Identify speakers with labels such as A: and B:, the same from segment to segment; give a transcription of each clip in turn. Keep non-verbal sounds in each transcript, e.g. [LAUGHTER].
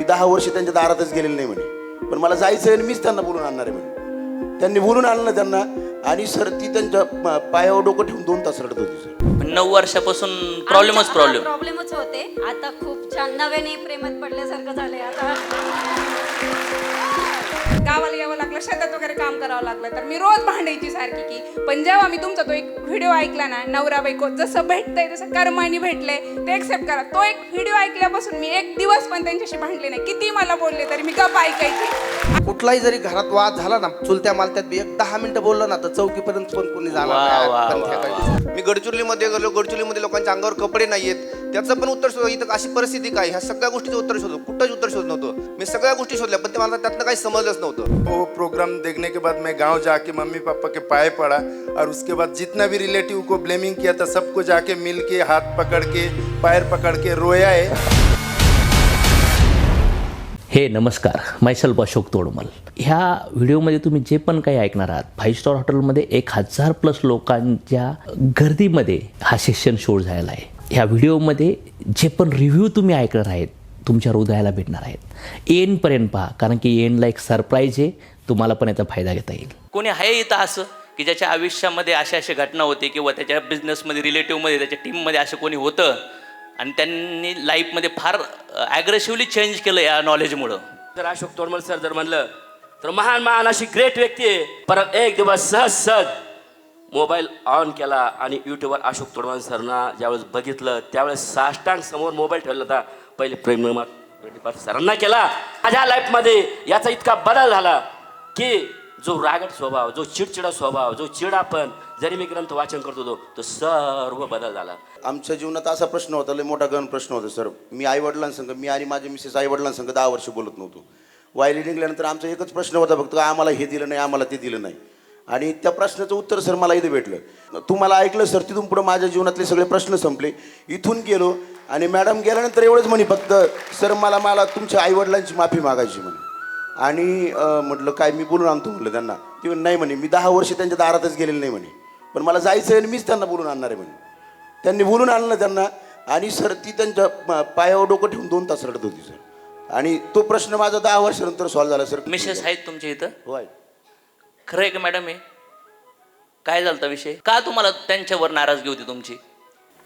A: मी दहा वर्ष त्यांच्या दारातच गेलेलं नाही म्हणे. पण मला जायचं आहे आणि मीच त्यांना बोलून आणणार आहे म्हणे. त्यांनी बोलून आणलं त्यांना आणि सर ती त्यांच्या पायावर डोकं ठेवून दोन तास रडत होती सर.
B: नऊ वर्षापासून प्रॉब्लेमच प्रॉब्लेम.
C: प्रॉब्लेमच होते. आता खूप छान नव्याने प्रेमात पडल्यासारखं झालंय आता.
D: गावाला यावं लागलं शेतात वगैरे काम करावं लागलं तर मी रोज भांडायची सारखी की पण जेव्हा मी तुमचा तो एक व्हिडिओ ऐकला ना नवरा बायको जसं भेटतंय तसं कर्मानी भेटले ते एक्सेप्ट करा. तो एक व्हिडिओ ऐकल्यापासून मी एक दिवस पण त्यांच्याशी भांडले नाही. किती मला बोलले तरी मी गप ऐकायची.
E: कुठलाही जरी घरात वाद झाला ना चुलत्या मालत्यात बी एक दहा मिनिटं बोललं ना तर चौकीपर्यंत पण कोणी जाणार
B: वा. वा, वा.
F: मी गडचिरोलीमध्ये गेलो गडचिरोलीमध्ये लोकांच्या अंगावर कपडे नाहीयेत. त्याचं पण उत्तर शोध इथं अशी परिस्थिती काय? ह्या सगळ्या गोष्टीचं उत्तर शोधतो कुठंच उत्तर शोध नव्हतं. मी सगळ्या गोष्टी शोधल्या पण ते मला त्यातनं काही समजलंच नव्हतं.
G: वो प्रोग्राम देखने के बाद मैं गांव जाके मम्मी पापा के पाए पड़ा और उसके बाद जितना भी रिलेटिव को ब्लेमिंग किया था सबको जाके मिल के हाथ पकड़ के पैर पकड़ के रोया है।
H: हे नमस्कार मैसेल्फ अशोक तोडमल। ह्या व्हिडिओमध्ये तुम्ही जे पण काही ऐकणार आहात फाईव्ह स्टार हॉटेलमध्ये एक हजार प्लस लोकांच्या गर्दीमध्ये हा सेशन शो झालेला आहे. ह्या व्हिडिओमध्ये जे पण रिव्ह्यू तुम्ही ऐकणार आहेत तुमच्या हृदयाला भेटणार आहेत. एंडपर्यंत पहा कारण की एंडला एक सरप्राईज आहे तुम्हाला पण याचा फायदा घेता येईल.
B: कोणी आहे इथं असं की ज्याच्या आयुष्यामध्ये अशा अशा घटना होते किंवा त्याच्या बिझनेसमध्ये रिलेटिव्हमध्ये त्याच्या टीममध्ये असं कोणी होतं आणि त्यांनी लाईफमध्ये फार ॲग्रेसिव्हली चेंज केलं या नॉलेजमुळं
I: जर अशोक तोडमल सर जर म्हणलं तर महान महान अशी ग्रेट व्यक्ती आहे. परत एक दिवस सहज सहज मोबाईल ऑन केला आणि यूट्यूबवर अशोक तोडवान सरना ज्यावेळेस बघितलं त्यावेळेस साष्टांग समोर मोबाईल ठेवला होता. पहिले प्रेम सरांना केला. माझ्या लाईफमध्ये याचा इतका बदल झाला की जो रागट स्वभाव जो चिडचिडा स्वभाव जो चिडापण जरी मी ग्रंथ वाचन करत होतो तो सर्व बदल झाला.
A: आमच्या जीवनात असा प्रश्न होता लय मोठा गण प्रश्न होता सर. मी आई वडिलांसंग मी आणि माझे मिसेस आई वडिलांसंग दहा वर्ष बोलत नव्हतो. वायली निघल्यानंतर आमचा एकच प्रश्न होता फक्त आम्हाला हे दिलं नाही आम्हाला ते दिलं नाही. आणि त्या प्रश्नाचं उत्तर सर मला इथं भेटलं. तुम्हाला ऐकलं सर तिथून पुढं माझ्या जीवनातले सगळे प्रश्न संपले. इथून गेलो आणि मॅडम गेल्यानंतर एवढंच म्हणे फक्त सर मला मला तुमच्या आईवडिलांची माफी मागायची म्हणे. आणि म्हटलं काय मी बोलून आणतो? म्हटलं त्यांना. ते नाही म्हणे मी दहा वर्ष त्यांच्या दारातच गेलेलं नाही म्हणे. पण मला जायचं आहे आणि मीच त्यांना बोलून आणणार आहे म्हणे. त्यांनी बोलून आणलं त्यांना आणि सर ती त्यांच्या पायावर डोकं ठेवून दोन तास रडत होती सर. आणि तो प्रश्न माझा दहा वर्षानंतर सॉल्व्ह झाला सर.
B: मिसेस आहेत तुमच्या इथं?
A: होय
B: खरं आहे का मॅडम हे? काय झालं विषय? का तुम्हाला त्यांच्यावर नाराजगी होती तुमची?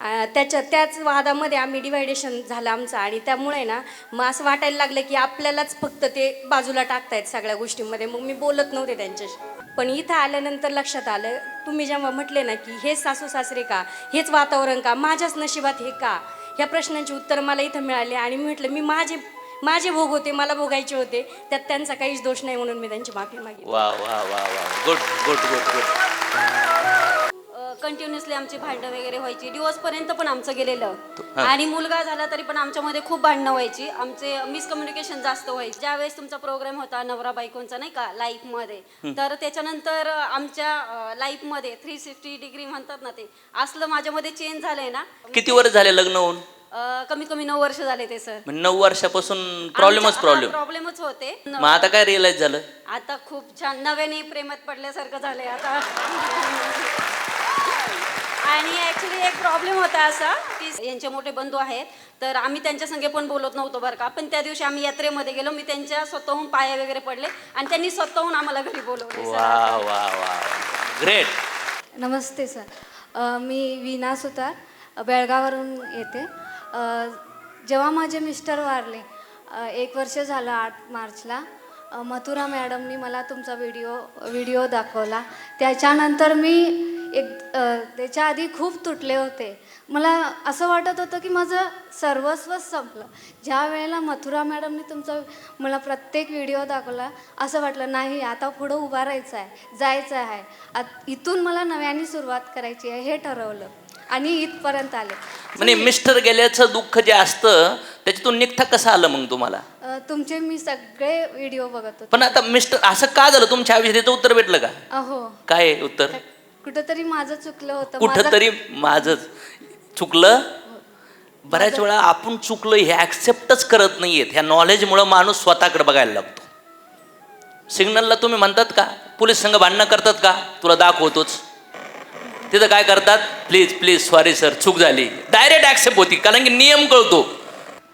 C: आ, त्याच्या त्याच वादामध्ये आम्ही डिवायडेशन झालं आमचं आणि त्यामुळे ना मग असं वाटायला लागलं की आपल्यालाच फक्त ते बाजूला टाकतायत सगळ्या गोष्टींमध्ये. मग मी बोलत नव्हते त्यांच्याशी. पण इथं आल्यानंतर लक्षात आलं तुम्ही जेव्हा म्हटले ना की हेच सासू सासरे का? हेच वातावरण का? माझ्याच नशिबात हे का? ह्या प्रश्नांची उत्तर मला इथं मिळाली आणि मी म्हटलं मी माझे माझे भोग होते मला भोगायचे होते त्यात त्यांचा काहीच दोष नाही म्हणून मी त्यांची माफी मागितली.
B: वा वा वा वा. Good good good good
C: continuously आमची भांडणं वगैरे व्हायची. डिवोर्स पर्यंत पण आमचं गेलेलं. आणि मुलगा झाला तरी पण आमच्यामध्ये खूप भांडणं व्हायची. आमचे मिसकम्युनिकेशन जास्त व्हायचे. ज्यावेळेस तुमचा प्रोग्राम होता नवरा बायकोंचा नाही का लाईफमध्ये तर त्याच्यानंतर आमच्या लाईफमध्ये थ्री सिक्स्टी डिग्री म्हणतात ना ते असलं माझ्यामध्ये चेंज झालंय ना.
B: किती वर्ष झाले लग्न होऊन?
C: अं, कमी कमी नऊ वर्ष झाले ते सर.
B: म्हणजे नऊ वर्षापासून प्रॉब्लेमच प्रॉब्लेम.
C: प्रॉब्लेमच होते.
B: मग आता काय रिअलाइज झालं?
C: आता खूप छान नव्याने प्रेमात पडल्यासारखं झालंय आता. आणि ॲक्च्युली एक प्रॉब्लेम होता असा की यांचे मोठे बंधू आहेत. तर आम्ही त्यांच्या संगे पण बोलत नव्हतो बरं का. पण त्या दिवशी आम्ही यात्रेमध्ये गेलो. मी त्यांच्या स्वतःहून पाया वगैरे पडले आणि त्यांनी स्वतःहून आम्हाला घरी बोलवले
B: वा
C: सर.
B: वा वा ग्रेट
J: नमस्ते सर. अ, मी वीणा सुतार अ, बेळगाववरून येते. जेव्हा माझे मिस्टर वारले एक वर्ष झालं आठ मार्चला मथुरा मॅडमनी मला तुमचा व्हिडिओ व्हिडिओ दाखवला. त्याच्यानंतर मी एक त्याच्या आधी खूप तुटले होते. मला असं वाटत होतं की माझं सर्वस्वच संपलं. ज्या वेळेला मथुरा मॅडमने तुमचा मला प्रत्येक व्हिडिओ दाखवला असं वाटलं नाही आता पुढं उभा राहायचं आहे जायचं आहे. आत- इथून मला नव्याने सुरुवात करायची आहे हे ठरवलं. आणि इथपर्यंत आले.
B: म्हणजे मिस्टर गेल्याचं दुःख जे असतं त्याच्यातून निघता कसं आलं मग तुम्हाला?
J: अ, तुमचे मी सगळे व्हिडिओ बघत होते.
B: पण आता मिस्टर असं का झालं? तुमच्या आयुष्यात उत्तर भेटलं का?
J: अहो.
B: काय आहे उत्तर
J: कुठंतरी माझं चुकलं होतं. माझं-
B: कुठंतरी माझं चुकलं? बऱ्याच वेळा आपण चुकलं हे ॲक्सेप्टच करत नाहीयेत. ह्या नॉलेजमुळं माणूस स्वतःकडे बघायला लागतो. सिग्नलला तुम्ही म्हणतात का? पोलीस संघ भांडणं करतात का? तुला दाखवतोच. तिथं काय करतात? प्लीज प्लीज सॉरी सर चूक झाली. डायरेक्ट ॲक्सेप्ट होती कारण की नियम कळतो.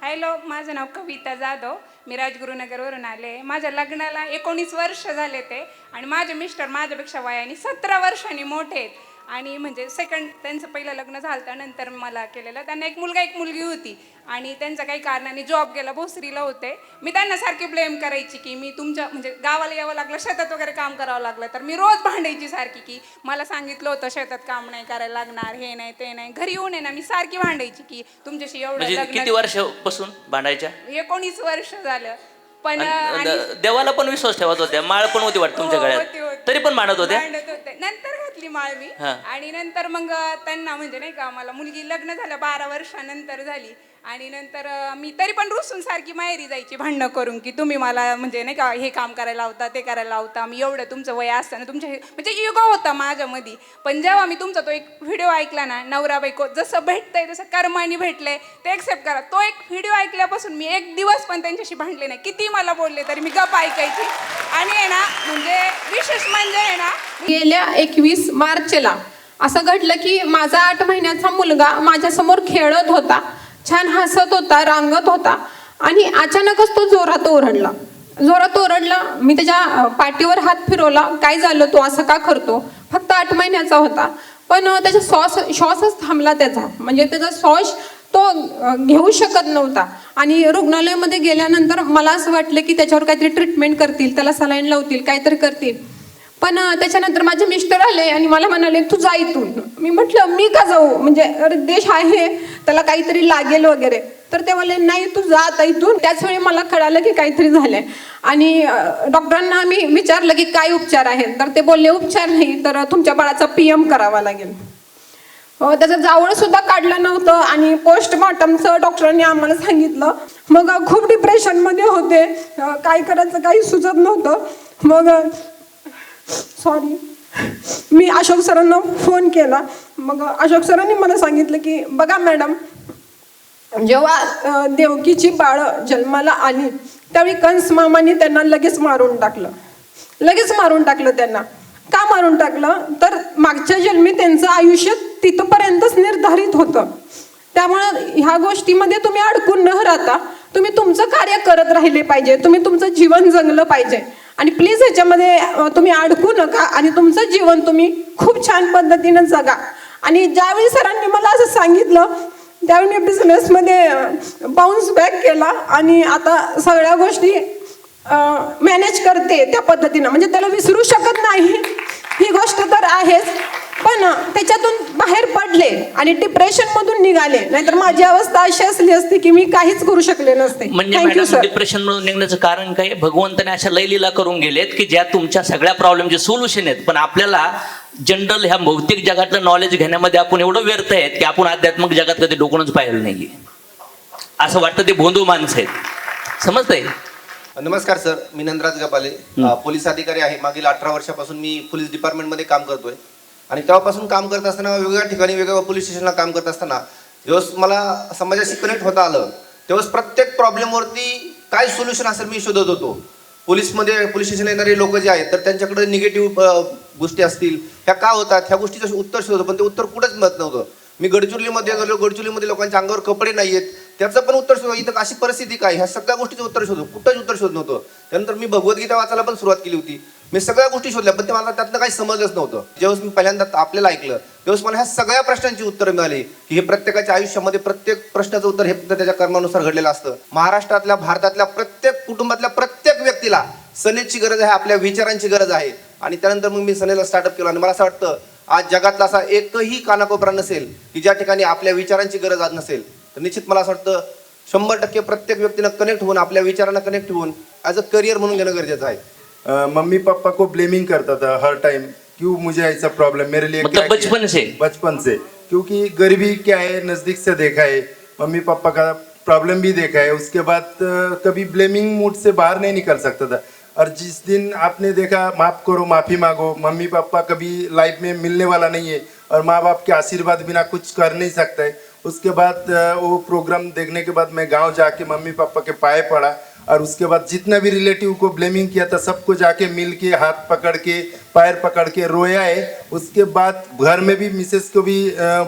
D: हॅलो माझं नाव कविता जाधव. मी राजगुरुनगरवरून आले. माझ्या लग्नाला एकोणीस वर्ष झाले ते. आणि माझे मिस्टर माझ्यापेक्षा वयाने सतरा वर्षांनी मोठे आहेत. आणि म्हणजे सेकंड त्यांचं पहिलं लग्न झालं त्यानंतर मला केलेलं. त्यांना एक मुलगा एक मुलगी होती. आणि त्यांचा काही कारणाने जॉब गेला भोसरीला होते. मी त्यांना सारखी ब्लेम करायची की मी तुमच्या म्हणजे गावाला यावं लागलं शेतात वगैरे काम करावं लागलं तर मी रोज भांडायची सारखी की मला सांगितलं होतं शेतात काम नाही करायला लागणार हे नाही ते नाही. घरी येऊन आहे ना मी सारखी भांडायची की तुमच्याशी एवढं
B: म्हणजे
D: लग्न
B: किती वर्षापासून भांडायच्या?
D: एकोणीस वर्ष झालं. पण
B: आणि देवाला पण विश्वास ठेवत होत्या माळ पण होती वाटत तुमच्या
D: हो, होती,
B: गळ्यात.
D: होती.
B: तरी पण मांडत होत्या
D: भांडत होते नंतर घातली माळ मी
B: हा.
D: आणि नंतर मग त्यांना म्हणजे नाही का मला मुलगी लग्न झालं बारा वर्षानंतर झाली आणि नंतर मी तरी पण रुसून सारखी माहेरी जायची भांडणं करून की तुम्ही मला म्हणजे नाही का हे काम करायला लावता ते करायला लावता मी एवढं तुमचं वय असताना तुमच्या म्हणजे युग होता माझ्यामध्ये पण जेव्हा मी तुमचा तो एक व्हिडिओ ऐकला ना नवरा बायको जसं भेटतंय तसं कर्माने भेटलंय ते एक्सेप्ट करा. तो एक व्हिडिओ ऐकल्यापासून मी एक दिवस पण त्यांच्याशी भांडले नाही. किती मला बोलले तरी मी गप ऐकायची. आणि आहे ना म्हणजे विशेष म्हणजे आहे ना
K: गेल्या एकवीस मार्चला असं घडलं की माझा आठ महिन्याचा मुलगा माझ्यासमोर खेळत होता. छान हसत होता रांगत होता. आणि अचानकच तो जोरात ओरडला. जोरात ओरडला मी त्याच्या पाठीवर हात फिरवला. काय झालं? तो असं का करतो? फक्त आठ महिन्याचा होता. पण त्याचा श्वास श्वासच थांबला त्याचा. म्हणजे त्याचा श्वास तो घेऊ शकत नव्हता. आणि रुग्णालयामध्ये गेल्यानंतर मला असं वाटलं की त्याच्यावर काहीतरी ट्रीटमेंट करतील त्याला सलाईन लावतील काहीतरी करतील. पण त्याच्यानंतर माझे मिस्टर आले आणि मला म्हणाले तू जा इथून. मी म्हटलं मी का जाऊ? म्हणजे अरे देश आहे त्याला काहीतरी लागेल वगैरे. तर ते म्हणले नाही तू जा आता इथून. त्याच वेळी मला कळालं की काहीतरी झालंय. आणि डॉक्टरांना आम्ही विचारलं की काय उपचार आहेत? तर ते बोलले उपचार नाही तर तुमच्या बाळाचा पी एम करावा लागेल. त्याचं जावळ सुद्धा काढलं नव्हतं आणि पोस्टमॉर्टमचं डॉक्टरांनी आम्हाला सांगितलं. मग खूप डिप्रेशनमध्ये होते. काय करायचं काही सुचत नव्हतं. मग सॉरी मी अशोक सरांना फोन केला. मग अशोक सरांनी मला सांगितलं की बघा मॅडम जेव्हा देवकीची बाळं जन्माला आली त्यावेळी कंस मामाने त्यांना लगेच मारून टाकलं. लगेच मारून टाकलं त्यांना. का मारून टाकलं? तर मागच्या जन्मी त्यांचं आयुष्य तिथपर्यंतच निर्धारित होतं. त्यामुळं ह्या गोष्टीमध्ये तुम्ही अडकून न राहता तुम्ही तुमचं कार्य करत राहिले पाहिजे. तुम्ही तुमचं जीवन जगलं पाहिजे. आणि प्लीज ह्याच्यामध्ये तुम्ही अडकू नका आणि तुमचं जीवन तुम्ही खूप छान पद्धतीनं जगा. आणि ज्यावेळी सरांनी मला असं सांगितलं त्यावेळी मी बिझनेसमध्ये बाउन्स बॅक केला आणि आता सगळ्या गोष्टी मॅनेज करते त्या पद्धतीनं. म्हणजे त्याला विसरू शकत नाही. ही गोष्ट तर आहेच. पण त्याच्यातून बाहेर पडले आणि डिप्रेशन मधून निघाले. नाहीतर माझी अवस्था अशी असली असती की मी काहीच करू शकले नसते.
B: म्हणजे डिप्रेशन मधून निघण्याचं कारण काय? भगवंताने अशा लैलीला करून गेलेत की ज्या तुमच्या सगळ्या प्रॉब्लेमचे सोल्युशन आहेत. पण आपल्याला जनरल ह्या भौतिक जगातलं नॉलेज घेण्यामध्ये आपण एवढं व्यर्थ आहेत की आपण आध्यात्मिक जगात कधी डोकूनच पाहिलं नाहीये. असं वाटतं ते भोंदू माणसं आहेत. समजतंय?
F: नमस्कार सर मी नंदराज गपाले. पोलीस अधिकारी आहे. मागील अठरा वर्षापासून मी पोलीस डिपार्टमेंटमध्ये काम करतोय. आणि तेव्हापासून काम करत असताना वेगवेगळ्या ठिकाणी वेगवेगळ्या पोलीस स्टेशनला काम करत असताना जेव्हा मला समाजाशी कनेक्ट होता आलं तेव्हा प्रत्येक प्रॉब्लेमवरती काय सोल्युशन असेल मी शोधत होतो. पोलीसमध्ये पोलीस स्टेशनला येणारे लोक जे आहेत तर त्यांच्याकडे निगेटिव्ह गोष्टी असतील. ह्या का होतात? ह्या गोष्टीचं उत्तर शोधतो पण ते उत्तर कुठंच मिळत नव्हतं. मी गडचिरोलीमध्ये गेलो गडचिरोलीमध्ये लोकांच्या अंगावर कपडे नाही आहेत त्याचं पण उत्तर शोधतो इथं अशी परिस्थिती काय? ह्या सगळ्या गोष्टीचं उत्तर शोधतो कुठंच उत्तर शोधत नव्हतं. त्यानंतर मी भगवद्गीता वाचायला पण सुरुवात केली होती. मी सगळ्या गोष्टी शोधल्या पण ते मला त्यातनं काही समजलंच नव्हतं. जेव्हा मी पहिल्यांदा आपल्याला ऐकलं तेव्हा मला ह्या सगळ्या प्रश्नांची उत्तरं मिळाली की हे प्रत्येकाच्या आयुष्यामध्ये प्रत्येक प्रश्नाचं उत्तर हे फक्त त्याच्या कर्मानुसार घडलेलं असतं. महाराष्ट्रातल्या भारतातल्या प्रत्येक कुटुंबातल्या प्रत्येक व्यक्तीला सनेची गरज आहे आपल्या विचारांची गरज आहे. आणि त्यानंतर मग मी सनेला स्टार्टअप केलं आणि मला असं वाटतं आज जगातला असा एकही कानाकोपरा नसेल की ज्या ठिकाणी आपल्या विचारांची गरज आज नसेल. तर निश्चित मला असं वाटतं शंभर टक्के प्रत्येक व्यक्तीनं कनेक्ट होऊन आपल्या विचारांना कनेक्ट होऊन ॲज अ करिअर म्हणून घेणं गरजेचं आहे.
G: मम्मी पापा को ब्लेमिंग करता था हर टाइम क्यों मुझे ऐसा प्रॉब्लम मेरे लिए
B: मतलब बचपन से?
G: बचपन से। क्योंकि गरीबी क्या है? नज़दीक से देखा है। मम्मी पापा का प्रॉब्लम भी देखा है। उसके बाद कभी ब्लेमिंग मूड से बाहर नहीं निकल सकता था। और जिस दिन आपने देखा माफ़ करो माफ़ी मांगो। मम्मी पापा कभी लाइफ में मिलने वाला नहीं है और माँ बाप के आशीर्वाद बिना कुछ कर नहीं सकता। है उसके बाद वो प्रोग्राम देखने के बाद मैं गाँव जाके मम्मी पापा के पाए पड़ा। और उसके बाद जितना भी रिलेटिव को ब्लेमिंग किया था, सबको जाके मिल के, हाथ पकड़ के, पैर पकड़ के रोया है उसके बाद घर में भी मिसेस को भी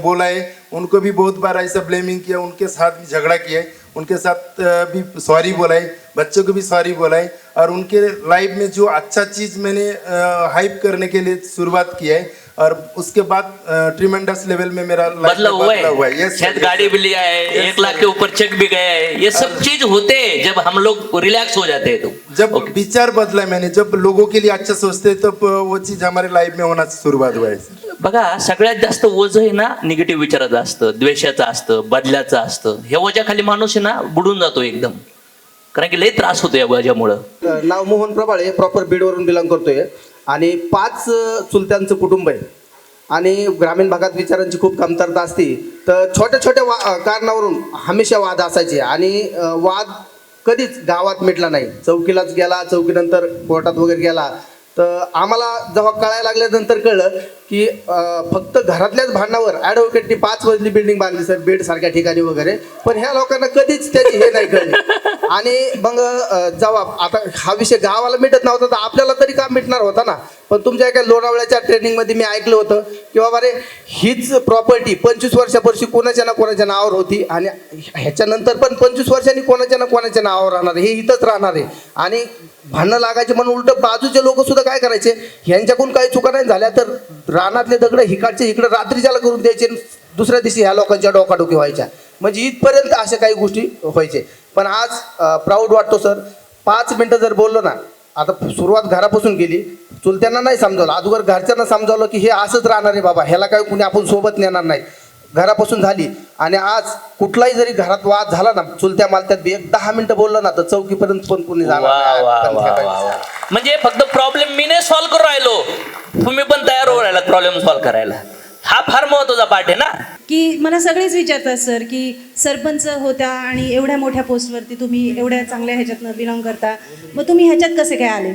G: बोला है। उनको भी बहुत बार ऐसा ब्लेमिंग किया, उनके साथ भी झगड़ा किया है। उनके साथ भी सॉरी बोलाई बच्चों को भी सॉरी बोलाई और उनके लाइफ में जो अच्छा चीज़ मैंने हाइप करने के लिए शुरुआत किया है और उसके बाद ट्रिमेंडस लेवल में मेरा life
B: बदला
G: में
B: हुआ
G: बदला हुआ है।
B: है शायद गाड़ी भी. लिया है एक लाख. के ऊपर चेक भी गया है। ये सब चीज होते हैं जब हम लोग रिलैक्स हो जाते हैं तो।
G: जब विचार बदला मैंने जब लोगों के लिए अच्छा सोचते हैं, तब वो चीज़ हमारे लाइफ में होना शुरुआत हुआ है। सर
B: बघा सगळ्यात जास्त ओझ आहे ना निगेटिव्ह विचाराचं असतं द्वेषाचं असतं बदल्याचं असतं. हे ओझ्याखाली माणूस आहे ना बुडून जातो एकदम. कारण की लई त्रास होतो या ओझ्यामुळं
E: नाव मोहन प्रभाळे प्रॉपर बीडवरून बिलॉंग करतोय. आणि पाच चुलत्यांचं कुटुंब आहे. आणि ग्रामीण भागात विचारांची खूप कमतरता असते तर छोट्या छोट्या वा कारणावरून हमेशा वाद असायचे. आणि वाद कधीच गावात मिटला नाही. चौकीलाच गेला चौकीनंतर कोर्टात वगैरे गेला तर आम्हाला जेव्हा कळायला लागल्यानंतर कळलं की फक्त घरातल्याच भांडणावर ॲडव्होकेटनी पाच मजली बिल्डिंग बांधली सर बीड सारख्या ठिकाणी वगैरे. पण ह्या लोकांना कधीच त्याची हे नाही कळले. [LAUGHS] आणि मग जेव्हा आता हा विषय गावाला मिटत नव्हता तर आपल्याला तरी का मिटणार होता ना. पण तुमच्या एका लोणावळ्याच्या ट्रेनिंगमध्ये मी ऐकलं होतं की बाबा रे हीच प्रॉपर्टी पंचवीस वर्षापर्यंत कोणाच्या ना कोणाच्या नावावर होती आणि ह्याच्यानंतर पण पंचवीस वर्षांनी कोणाच्या ना कोणाच्या नावावर राहणार. हे इथंच राहणार आहे. आणि भांडणं लागायचे म्हणून उलट बाजूचे लोक सुद्धा काय करायचे? ह्यांच्याकडून काही चुका नाही झाल्या तर रानातले दगड हिकडचे इकडे रात्रीच्याला करून द्यायचे आणि दुसऱ्या दिवशी ह्या लोकांच्या डोकाडोकी व्हायच्या. म्हणजे इथपर्यंत अशा काही गोष्टी व्हायचे. पण आज प्राऊड वाटतो सर पाच मिनटं जर बोललो ना आता सुरुवात घरापासून केली. चुलत्यांना नाही समजावलं. अगोदर घरच्यांना समजावलं की हे असंच राहणार आहे बाबा. ह्याला काय कुणी आपण सोबत नेणार नाही. घरापासून झाली. आणि आज कुठलाही जरी घरात वाद झाला ना चुलत्या मालत्यात एक दहा मिनिटं बोललं ना तर चौकीपर्यंत पण कुणी जाणार.
B: म्हणजे फक्त प्रॉब्लेम मी नाही सॉल्व्ह करू राहिलो. तुम्ही पण तयार होऊ राहिला प्रॉब्लेम सॉल्व्ह करायला. हा फार महत्त्वाचा पार्ट आहे ना?
L: की मला सगळेच विचारतात सर की सरपंच होत्या आणि एवढ्या मोठ्या पोस्टवरती तुम्ही एवढ्या चांगल्या ह्याच्यातनं बिलॉंग करता. मग तुम्ही ह्याच्यात कसे काय आले?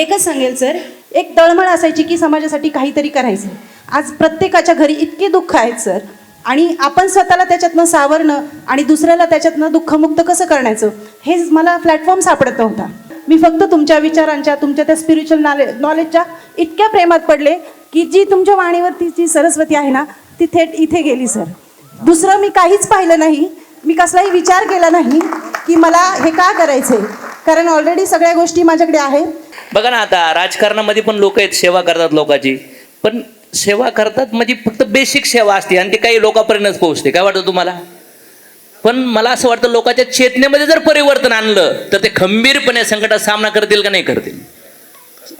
L: एकच सांगेल सर एक तळमळ असायची की समाजासाठी काहीतरी करायचं. आज प्रत्येकाच्या घरी इतके दुःख आहेत सर. आणि आपण स्वतःला त्याच्यातनं सावरणं आणि दुसऱ्याला त्याच्यातनं दुःखमुक्त कसं करण्याचं हे मला प्लॅटफॉर्म सापडत नव्हता. मी फक्त तुमच्या विचारांच्या तुमच्या त्या स्पिरिच्युअल नॉले नॉलेजच्या इतक्या प्रेमात पडले की जी तुमच्या वाणीवरती जी सरस्वती आहे ना ती थेट इथे गेली सर. दुसरं मी काहीच पाहिलं नाही. मी कसलाही विचार केला नाही की मला हे का करायचं कारण ऑलरेडी सगळ्या गोष्टी माझ्याकडे आहेत
B: बघा ना आता राजकारणामध्ये पण लोक आहेत सेवा करतात लोकांची. पण सेवा करतात म्हणजे फक्त बेसिक सेवा असते आणि ती काही लोकांपर्यंतच पोहोचते. काय वाटतं तुम्हाला? पण मला असं वाटतं लोकांच्या चेतनेमध्ये जर परिवर्तन आणलं तर ते खंबीरपणे संकटात सामना करतील का नाही करतील?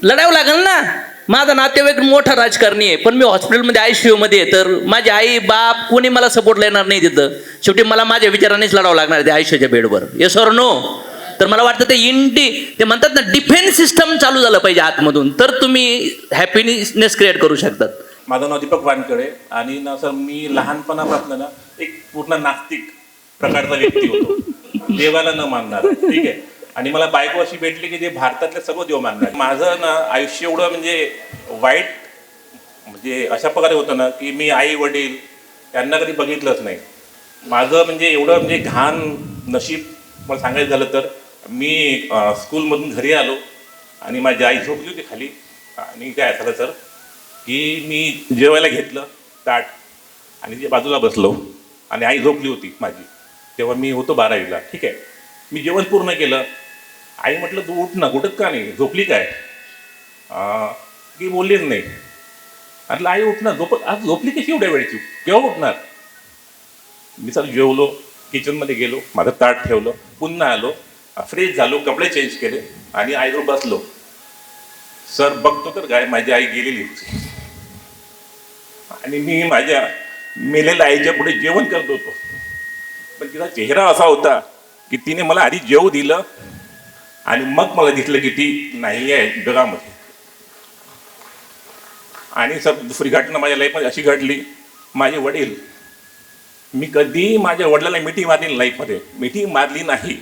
B: लढावं लागेल ना? माझा नातेवाईक मोठा राजकारणी आहे पण मी हॉस्पिटलमध्ये आय सी मध्ये आहे तर माझी आई बाप कोणी मला सपोर्टला येणार नाही तिथं. शेवटी मला माझ्या विचारानेच लढावं लागणार ते त्या आयुष्याच्या बेडवर. येस ऑर नो तर मला वाटतं ते इंडी ते म्हणतात ना डिफेन्स सिस्टम चालू झालं पाहिजे आतमधून. तर तुम्ही हॅपीनेस क्रिएट करू शकतात.
M: माझं नाव दीपक वानकडे आणि ना सर मी लहानपणापासून ना एक पूर्ण नास्तिक प्रकारचा व्यक्ती होतो. देवाला न मानणार ठीक आहे? आणि मला बायको अशी भेटली की जे भारतातले सर्व देव मानणार. माझं ना आयुष्य एवढं म्हणजे वाईट म्हणजे अशा प्रकारे होतं ना की मी आई वडील यांना कधी बघितलंच नाही. माझं म्हणजे एवढं म्हणजे घाण नशीब मला सांगायचं झालं तर मी स्कूलमधून घरी आलो आणि माझी आई झोपली होती खाली. आणि काय झालं सर की मी जेवायला घेतलं ताट आणि ते बाजूला बसलो आणि आई झोपली होती माझी. तेव्हा मी होतो बारावीला ठीक आहे. मी जेवण पूर्ण केलं. आई म्हटलं तू उठ ना कुठंच का नाही? झोपली काय? ती की बोललीच नाही. म्हटलं आई उठणार झोप आज झोपली कशी एवढ्या वेळची? केव्हा उठणार? मी सर जेवलो किचनमध्ये गेलो माझं ताट ठेवलं पुन्हा आलो. फ्रेश झालो कपडे चेंज केले आणि आईवर बसलो. सर बघतो तर काय माझी आई गेलेली. होती आणि मी माझ्या मेलेल्या आईच्या पुढे जेवण करत होतो. पण तिचा चेहरा असा होता की तिने मला आधी जेव दिलं आणि मग मला दिसलं की ती नाही आहे जगामध्ये. आणि सर दुसरी घटना माझ्या लाईफमध्ये अशी घडली. माझे वडील मी कधी माझ्या वडिलांना मिठी मारली लाईफमध्ये मिठी मारली नाही.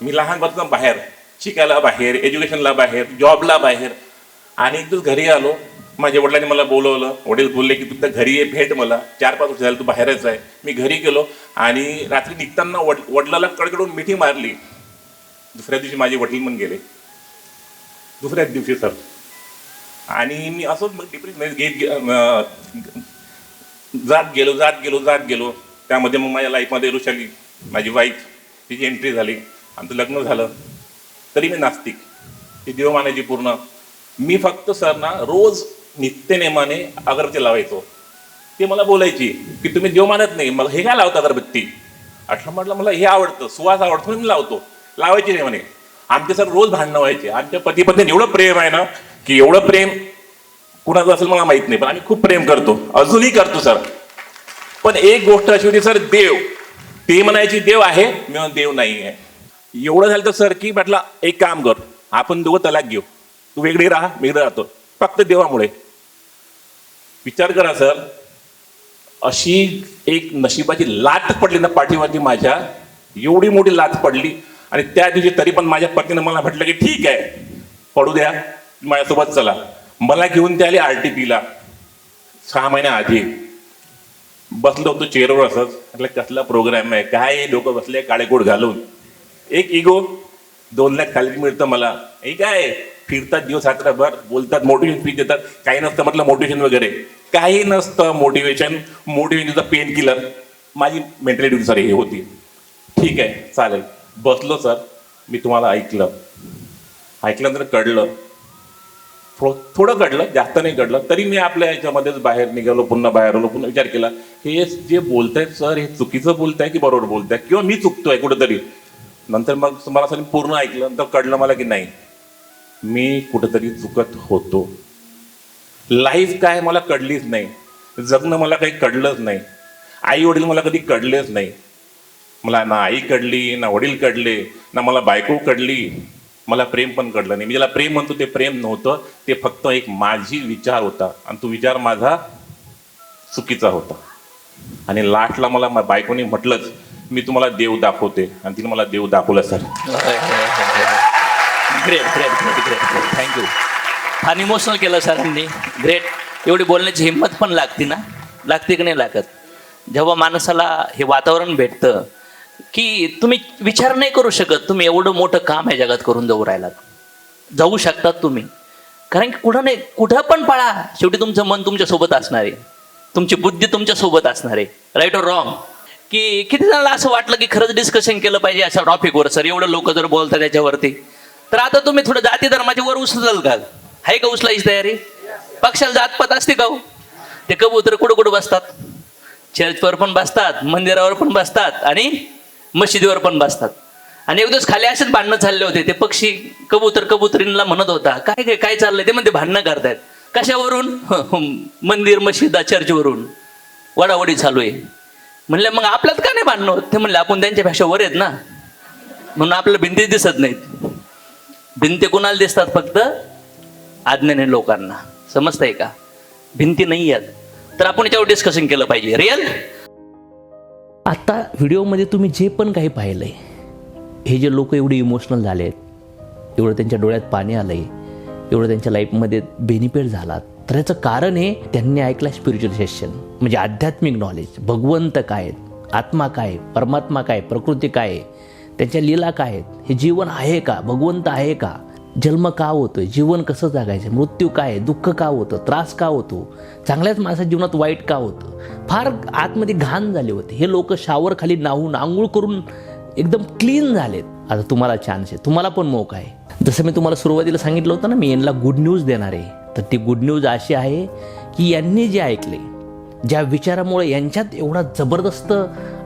M: मी लहानपासून बाहेर शिकायला बाहेर एज्युकेशनला बाहेर जॉबला बाहेर. आणि एक दिवस घरी आलो माझ्या वडिलांनी मला बोलवलं. वडील बोलले की तुमच्या घरी ये भेट मला. चार पाच वर्ष झालं तू बाहेरच आहे. मी घरी गेलो आणि रात्री निघताना वड वडिलाला कडकडून मिठी मारली. दुसऱ्या दिवशी माझे वडील पण गेले. दुसऱ्याच दिवशी सर. आणि मी असंच मग डिप्रेशन घेत जात गेलो जात गेलो जात गेलो. त्यामध्ये मग माझ्या लाईफमध्ये रुशाली माझी वाईफ तिची एंट्री झाली. आमचं लग्न झालं. तरी मी नास्तिक. ती देव मानायची पूर्ण. मी फक्त सर ना रोज नित्यनेमाने अगरबत्ती लावायचो. ती मला बोलायची की तुम्ही देव मानत नाही मग हे काय लावता अगरबत्ती? अठरा म्हटलं मला हे आवडतं सुवास आवडतो मी लावतो. लावायची नाही म्हणे. आमचे सर रोज भांडणं व्हायचे. आमच्या पती पत्नी एवढं प्रेम आहे ना की एवढं प्रेम कुणाचं असेल मला माहीत नाही पण आम्ही खूप प्रेम करतो. अजूनही करतो सर. पण एक गोष्ट अशी होती सर देव. ते म्हणायची देव आहे. मी म्हणून देव नाही आहे एवढं झालं तर सर की म्हटलं एक काम कर आपण दोघं तलाक घेऊ. तू वेगळी राहा वेगळं राहतो. फक्त देवामुळे. विचार करा सर. अशी एक नशिबाची लाट पडली ना पाठीवरती माझ्या. एवढी मोठी लाट पडली. आणि त्या दिवशी तरी पण माझ्या पत्नीनं मला म्हटलं की ठीक आहे पडू द्या माझ्यासोबत चला. मला घेऊन ते आले आर टी पीला सहा महिन्या आधी. बसलो होतो चेअरवर असंच. म्हटलं कसला प्रोग्राम आहे? काय लोक बसले काळेकोट घालून. एक इगो दोन लाख खाली मिळतं मला. हे काय? फिरतात दिवस रात्रभर बोलतात मोटिवेशन स्पीच देतात. काही नसतं म्हटलं मोटिवेशन वगैरे. काही नसतं मोटिवेशन मोटिवेशनचं पेन किलर माझी मेंटॅलिटी सर हे होती. ठीक आहे चालेल. बसलो सर मी तुम्हाला ऐकलं. ऐकल्यानंतर कळलं. थो- थोडं घडलं जास्त नाही घडलं तरी मी आपल्या याच्यामध्येच बाहेर निघालो पुन्हा बाहेर आलो पुन्हा विचार केला. हे जे बोलतायत सर हे चुकीचं बोलताय की बरोबर बोलताय? किंवा मी चुकतोय कुठंतरी? नंतर मग मला असं पूर्ण ऐकलं नंतर कळलं मला की नाही. मी कुठंतरी चुकत होतो. लाईफ काय मला कळलीच नाही. जगणं मला काही कळलंच नाही. आई वडील मला कधी कळलेच नाही. मला ना आई कळली ना वडील कळले ना मला बायको कळली. मला प्रेम पण कळलं नाही. मी ज्याला प्रेम म्हणतो ते प्रेम नव्हतं ते फक्त एक माझी विचार होता. आणि तो विचार माझा चुकीचा होता. आणि लास्टला मला बायकोने म्हटलंच मी तुम्हाला देव दाखवते. आणि तिने मला देव दाखवला sir.
B: Great great great great great thank you फार इमोशनल केलं सरांनी ग्रेट एवढी बोलण्याची हिंमत पण लागते ना? लागते की नाही लागत? जेव्हा माणसाला हे वातावरण भेटतं की तुम्ही विचार नाही करू शकत तुम्ही एवढं मोठं काम आहे जगात करून जाऊ राहिलात. जाऊ शकतात तुम्ही. कारण की कुठं नाही कुठं पण पळा. शेवटी तुमचं मन तुमच्यासोबत असणार आहे. तुमची बुद्धी तुमच्यासोबत असणार आहे. राईट ऑर रॉंग की किती जणांना असं वाटलं की खरंच डिस्कशन केलं पाहिजे अशा टॉपिकवर सर एवढं लोक जर बोलतात त्याच्यावरती तर आता तुम्ही थोडं जाती धर्माच्या वर उचलाल का? आहे का उचलायची तयारी? पक्षाला जातपात असते का हो? ते कबूतर कुठं कुठं बसतात? चर्चवर पण बसतात मंदिरावर पण बसतात आणि मशिदीवर पण बसतात. आणि एक दिवस खाली असेच भांडणं चालले होते. ते पक्षी कबूतर कबुतरींना म्हणत होता काय काय काय चाललंय? ते म्हणते भांडणं करतायत. कशावरून? [LAUGHS] मंदिर मशिदा चर्चवरून वडावडी चालू आहे. म्हणलं मग आपल्यात का नाही भांडणं ते म्हणले आपण त्यांच्यापेक्षा वर आहेत ना. म्हणून आपल्याला भिंती दिसत नाहीत. भिंती कुणाला दिसतात फक्त आज्ञाने लोकांना. समजतंय का? भिंती नाही आहेत. तर आपण याच्यावर डिस्कशन केलं पाहिजे. रिअल
H: आता व्हिडिओमध्ये तुम्ही जे पण काही पाहिलं आहे हे जे लोक एवढे इमोशनल झाले आहेत एवढं त्यांच्या डोळ्यात पाणी आलं आहे एवढं त्यांच्या लाईफमध्ये बेनिफिट झालात तर याचं कारण हे त्यांनी ऐकलं स्पिरिच्युअल सेशन म्हणजे आध्यात्मिक नॉलेज भगवंत काय आहेत? आत्मा काय आहे, परमात्मा काय प्रकृती काय आहे? त्यांच्या लीला काय आहेत? हे जीवन आहे का? भगवंत आहे का? जन्म का होतो जीवन कसं जगायचं? मृत्यू काय आहे? दुःख का होतं? त्रास का होतो? चांगल्याच माणसाच्या जीवनात वाईट का होतं? फार आतमध्ये घाण झाले होते. हे लोक शावर खाली नाहून आंघोळ करून एकदम क्लीन झालेत. आता तुम्हाला चान्स आहे. तुम्हाला पण मोक आहे. जसं मी तुम्हाला सुरुवातीला सांगितलं होतं ना मी यांना गुड न्यूज देणार आहे. तर ती गुड न्यूज अशी आहे की यांनी जे ऐकले ज्या विचारामुळे यांच्यात एवढा जबरदस्त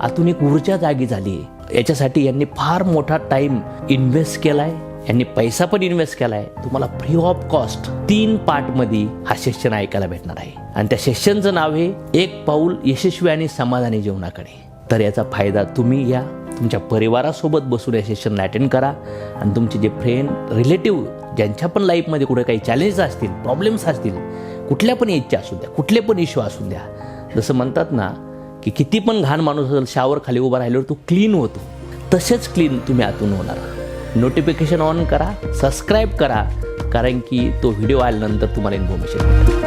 H: आतून एक ऊर्जा जागी झाली आहे याच्यासाठी यांनी फार मोठा टाइम इन्व्हेस्ट केलाय. यांनी पैसा पण इन्व्हेस्ट केलाय. तुम्हाला फ्री ऑफ कॉस्ट तीन पार्टमध्ये हा सेशन ऐकायला भेटणार आहे. आणि त्या सेशनचं नाव आहे एक पाऊल यशस्वी आणि समाधानी जीवनाकडे. तर याचा फायदा तुम्ही घ्या. तुमच्या परिवारासोबत बसून या सेशनला अटेंड करा. आणि तुमचे जे फ्रेंड रिलेटिव्ह ज्यांच्या पण लाईफमध्ये कुठे काही चॅलेंजेस असतील प्रॉब्लेम्स असतील कुठल्या पण इच्छा असू द्या कुठले पण इश्यू असू द्या. जसं म्हणतात ना की किती पण घाण माणूस असेल शावर खाली उभा राहिल्यावर तो क्लीन होतो. तसेच क्लीन तुम्ही आतून होणार. नोटिफिकेशन ऑन करा सबस्क्राईब करा कारण की तो व्हिडिओ आल्यानंतर तुम्हाला इन्फॉर्मेशन